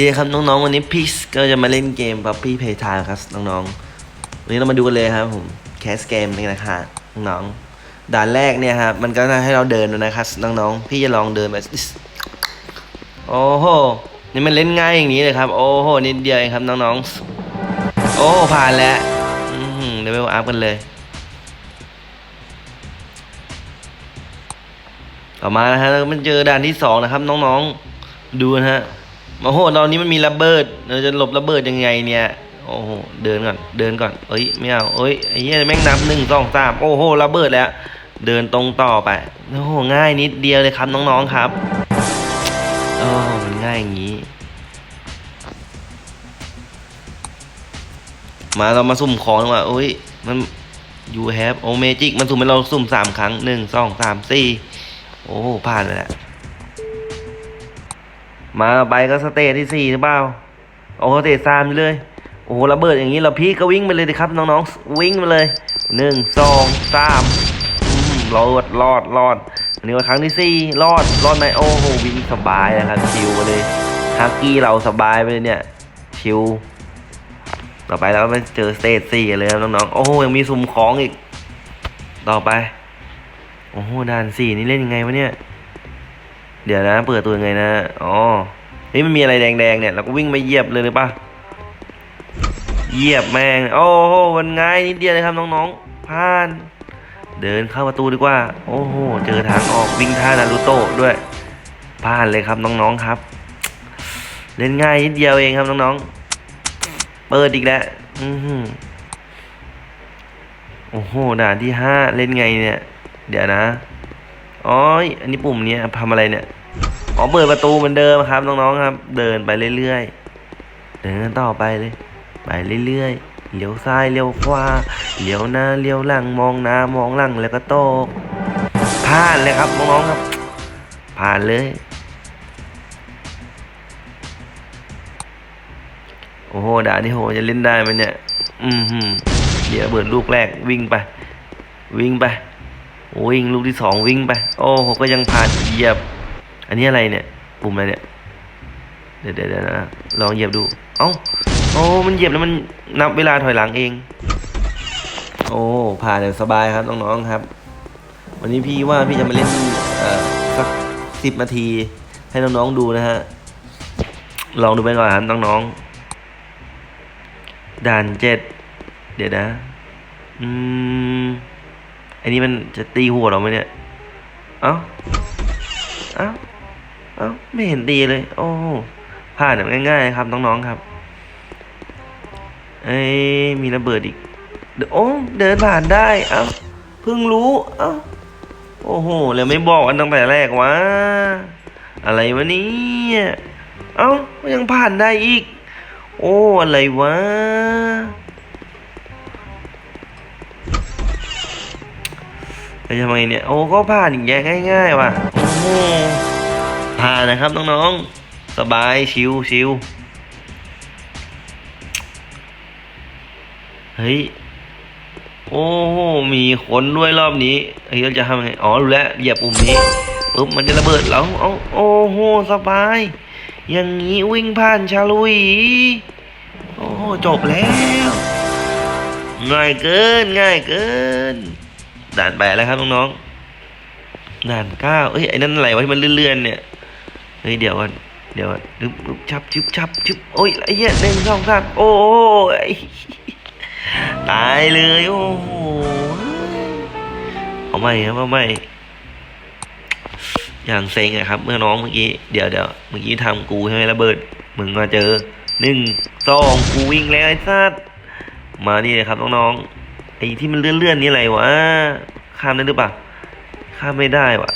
ดีครับน้องๆวันนี้พี่ก็จะมาเล่นเกม Puppy Playtime ครับน้องๆวันนี้เรามาดูกันเลยครับผมแคสเกมนี่นะครับน้องๆด่านแรกเนี่ยครับมันก็ให้เราเดินนะครับน้องๆพี่จะลองเดินไปโอ้โหนี่มันเล่นง่ายอย่างนี้เลยครับ โอ้โหนิดเดียวเองครับน้องๆ โอ้ผ่านแล้วเดี๋ยวไปอัพกันเลยต่อมานะฮะแล้วมันเจอด่านที่สองนะครับ น้องๆดูนะฮะ โอ้โหตอนนี้มันมีระเบิดเราจะหลบระเบิดยังไงเนี่ย โอ้โห เดินก่อน เดินก่อน เอ้ย ไม่เอาเอ้ย ไอ้เหี้ยแม่งนับหนึ่งสองสามโอ้โห ระเบิดแล้ว เดินตรงต่อไป โอ้โห ง่ายนิดเดียวเลยครับน้องๆครับโอ้มันง่ายอย่างนี้ มาเรามาสุ่มของดีกว่าโอ้ย มัน you have โอเมจิกมันสุ่มให้เราสุ่มสามครั้งหนึ่งสองสามสี่โอ้ ผ่านแล้ว มาไปก็สเตจที่สี่หรือเปล่าโอ้สเตจสามเลย โอ้โหระเบิดอย่างนี้เราพี่ก็วิ่งไปเลยดิครับน้องๆวิ่งไปเลยหนึ่งสองสามรอดรอดรอดอันนี้ว่าครั้งที่สี่รอดรอดไหมโอ้โหวิ่งสบายนะครับชิวไปเลยฮักกี้เราสบายไปเลยเนี่ยชิวต่อไปเราก็ไปเจอสเตจสี่เลยครับน้องๆโอ้โหยังมีสุ่มของอีก ต่อไป โอ้โหด่านสี่นี่เล่นยังไงวะเนี่ย เดี๋ยวนะ เปิดตัวยังไงนะ อ๋อเฮ้ยมันมีอะไรแดงๆเนี่ย เราก็วิ่งไปเหยียบเลยหรือปะเหยียบแม่ง โอ้โหมันง่ายนิดเดียวเลยครับน้องๆผ่าน เดินเข้าประตูดีกว่า โอ้โห เจอทางออกวิ่งท่านารูโตะด้วยผ่านเลยครับน้องๆครับ เล่นง่ายนิดเดียวเองครับน้องๆ เปิดอีกแล้ว อือหือโอ้โห ด่านที่ห้าเล่นไงเนี่ย เดี๋ยวนะ อ๋อ อันนี้ปุ่มนี้ทำอะไรเนี่ย อ๋อ เปิดประตูเหมือนเดิมครับน้องๆครับ เดินไปเรื่อยๆ เดินต่อไปเลย ไปเรื่อยๆ เลี้ยวซ้ายเลี้ยวขวา เลี้ยวหน้าเลี้ยวหลังมองหน้ามองหลังแล้วก็โตกผ่านเลยครับน้องๆครับ ผ่านเลย โอ้โหด่านนี้โหจะเล่นได้ไหมเนี่ยอืมหืมเดี๋ยวเบิดลูกแรกวิ่งไป วิ่งไป วิ่งลูกที่สองวิ่งไป โอ้โหก็ยังผ่านเหยียบ อันนี้อะไรเนี่ย ปุ่มอะไรเนี่ย เดี๋ยวเดี๋ยวนะลองเหยียบดู เอ้า โอ้ มันเหยียบแล้วมันนับเวลาถอยหลังเอง โอ้ ผ่านอย่างสบายครับน้องๆครับ วันนี้พี่ว่าพี่จะมาเล่นเอ่อสักสิบนาที ให้น้องๆดูนะฮะ ลองดูไปก่อนครับน้องๆด่านเจ็ดเดี๋ยวนะ อืม อันนี้มันจะตีหัวเราไหมเนี่ย เอ้า เอ้า เอ้า ไม่เห็นตีเลย โอ้ผ่านแบบง่ายๆครับน้องๆครับ เอ้ยมีระเบิดอีกเดี๋ยวโอ้เดินผ่านได้ เอ้า เพิ่งรู้ เอ้า โอ้โหแล้วไม่บอกกันตั้งแต่แรกวะ อะไรวะเนี่ย เอ้า ยังผ่านได้อีก โอ้ อะไรวะ ไปทำไมเนี่ย โอ้ก็ผ่านอย่างเงี้ยง่ายๆว่ะโอ้โหผ่านนะครับน้องๆ สบายชิวชิวเฮ้ย โอ้โห มีคนด้วยรอบนี้เฮ้ยเราจะทำยังไง อ๋อรู้แล้วเหยียบปุ่มนี้ปุ๊บมันจะระเบิดแล้วเอาโอ้โห สบาย อย่างนี้วิ่งผ่านชาลุย โอ้โหจบแล้ว ง่ายเกิน ง่ายเกิน ด่านแปดแล้วครับน้องๆด่านเก้าเอ้ยไอ้นั่นอะไรวะที่มันเลื่อนๆเนี่ยเฮ้ยเดี๋ยวก่อนเดี๋ยวก่อนดึบดึบชับชึบชับชึบโอ้ยไอ้เหี้ยหนึ่งสองสามโอ้ยตายเลยโอ้โหเอาใหม่ครับเอาใหม่อย่างเซ็งอะครับ เมื่อน้องเมื่อกี้เดี๋ยวเดี๋ยวเมื่อกี้ทำกูใช่ไหมระเบิดมึงมาเจอหนึ่งสองกูวิ่งแล้วไอ้สัสมานี่เลยครับน้องๆ อ้ที่มันเลื่อนๆนี่อะไรวะข้ามได้หรือเปล่าข้ามไม่ได้วะ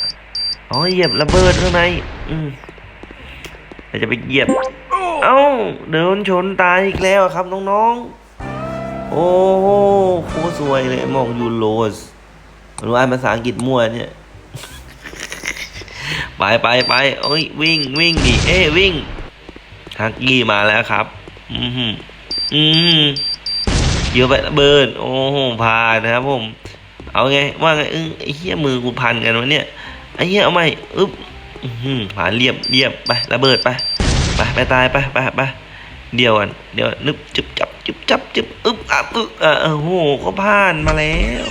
อ๋อเหยียบระเบิดข้างในอืมเดี๋ยวจะไปเหยียบ เอ้าเดินชนตายอีกแล้วครับน้องๆ โอ้โหโคตรสวยเลยมองยูโรสรู้อ่านภาษาอังกฤษมั่วเนี่ยไปไปไปโอ้ยวิ่งวิ่งดิเอ้ยวิ่งฮักกี้มาแล้วครับ อือหือ อหือเยอะไประเบิดโอ้โหพานะครับผม เอาไงว่าไงเออไอ้เหี้ยมือกูพันกันวะเนี่ยไอ้เหี้ยเอาไหมอึ๊บหือผ่านเรียบเรียบไประเบิดไปไปไปตายไปไปไปเดี๋ยวก่อนเดี๋ยวนึกจึบจับจึบจับจึบอึ๊บอับอึ๊บอะเออโหก็ผ่านมาแล้ว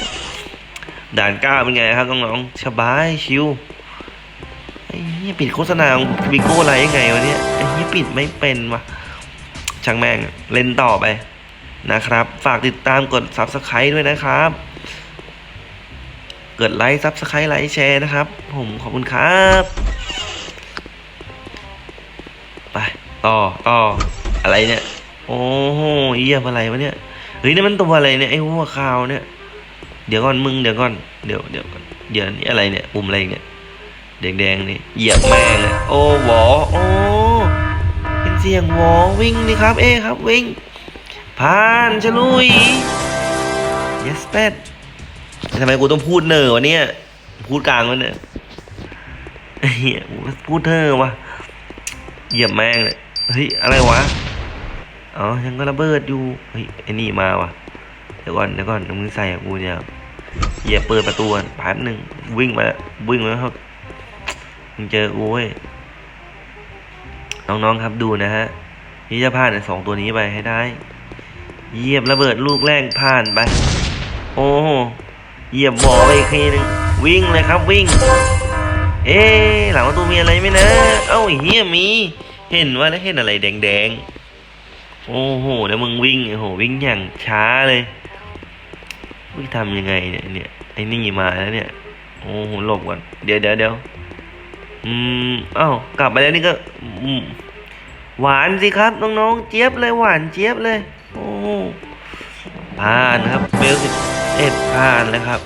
ด่านก้าเป็นไงครับน้องๆสบายชิวไอ้เหี้ยปิดโฆษณาของบิโก้อะไรยังไงวะเนี่ยไอ้เหี้ยปิดไม่เป็นวะช่างแม่งเล่นต่อไป นะครับ ฝากติดตามกด subscribe ด้วยนะครับกดไลค์ subscribe ไลค์แชร์นะครับ ผมขอบคุณครับ ไปต่อต่ออะไรเนี่ย โอ้โหเยี่ยมอะไรวะเนี่ย เฮ้ยนี่มันตัวอะไรเนี่ยไอ้หัวขาวเนี่ย เดี๋ยวก่อนมึงเดี๋ยวก่อน เดี๋ยวเดี๋ยวก่อนเดี๋ยวนี่อะไรเนี่ยปุ่มอะไรเนี่ยแดงๆนี่เหยียบแม่งเลยโอ้หวอโอ้เป็นเสียงหวอวิ่งนี่ครับ เอ้ครับวิ่ง ผ่านฉลุย yes แปดทำไมกูต้องพูดเนอวะเนี่ย พูดกลางวะเนี่ยเฮียกูพูดเนอวะเหยียบแม่งเลยเฮ้ย อะไรวะ อ๋อยังก็ระเบิดอยู่ เฮ้ยไอ้นี่มาวะเดี๋ยวก่อนเดี๋ยวก่อนเดี๋ยวมึงใส่กูเนี่ยเหยียบเปิดประตูแป๊บหนึ่งวิ่งมาแล้ววิ่งมาแล้วครับมึงเจอกูเว้ยน้องๆครับดูนะฮะนี่จะผ่านสองตัวนี้ไปให้ได้ เหยียบระเบิดลูกแรกผ่านไป โอ้โหเหยียบบ่อไปอีกทีหนึงวิ่งเลยครับวิ่ง เอ๊ะหลังประตูมีอะไรไหมนะ เอ้าเฮียมี เห็นว่าแล้วเห็นอะไรแดงๆ โอ้โหแล้วมึงวิ่งโอ้โหวิ่งอย่างช้าเลยวิ่งทำยังไงเนี่ยเนี่ยไอ้นี่มาแล้วเนี่ย โอ้โหหลบก่อนเดี๋ยวเดี๋ยวเดี๋ยวอืมเอ้ากลับมาแล้วนี่ก็อืม หวานสิครับน้องๆเจี๊ยบเลยหวานเจี๊ยบเลย โอ้ผ่านครับเบลสิบเอ็ดผ่านแล้วครับ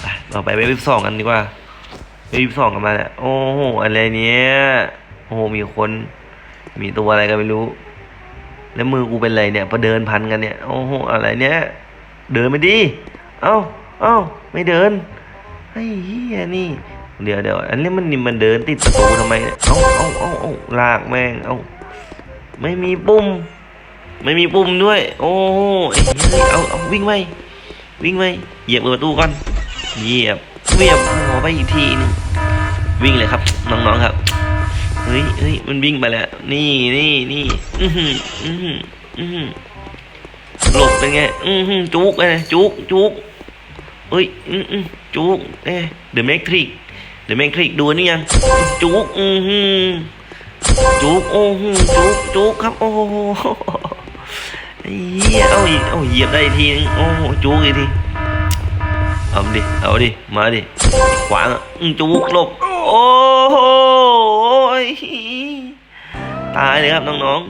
ไปเราไปเบลสิบสองกันดีกว่าเบลสิบสองกันมาแล้วโอ้โหอะไรเนี้ยโอ้โหมีคนมีตัวอะไรก็ไม่รู้ แล้วมือกูเป็นไรเนี่ยพอเดินพันกันเนี่ยโอ้โหอะไรเนี่ยเดินไม่ดี เอ้าเอ้าไม่เดินไอ้เหี้ยนี่ เดี๋ยวเดี๋ยวอันนี้มันนี่มันเดินติดประตูทำไมเนี่ยเอ้าเอ้าเอ้าเอาลากแม่งเอ้าไม่มีปุ่ม ไม่มีปุ่มด้วย โอ้โหไอ้เฮ้ยเอาเอาวิ่งไปวิ่งไปเหยียบประตูก่อนเหยียบเหยียบหัวไปอีกทีนึงวิ่งเลยครับน้องๆครับเฮ้ยเฮ้ยมันวิ่งไปแล้ว นี่นี่นี่อือหืออือหืออือหือหลบเป็นไงอือหือจุกเลยจุกจุกเอ้ยอืออือจุกเอ๊ะเดอะแมทริก เดอะแมทริกดูนี่ยังจุกอือหือจุกโอ้โหจุกจุกครับ โอ้โหไอ้เหี้ยเอาอีกเอาเหยียบได้อีกทีนึงโอ้โหจุกอีกทีเอาดิเอาดิมาดิขวางอืมจุกลบโอ้โหตายเลยครับน้องๆ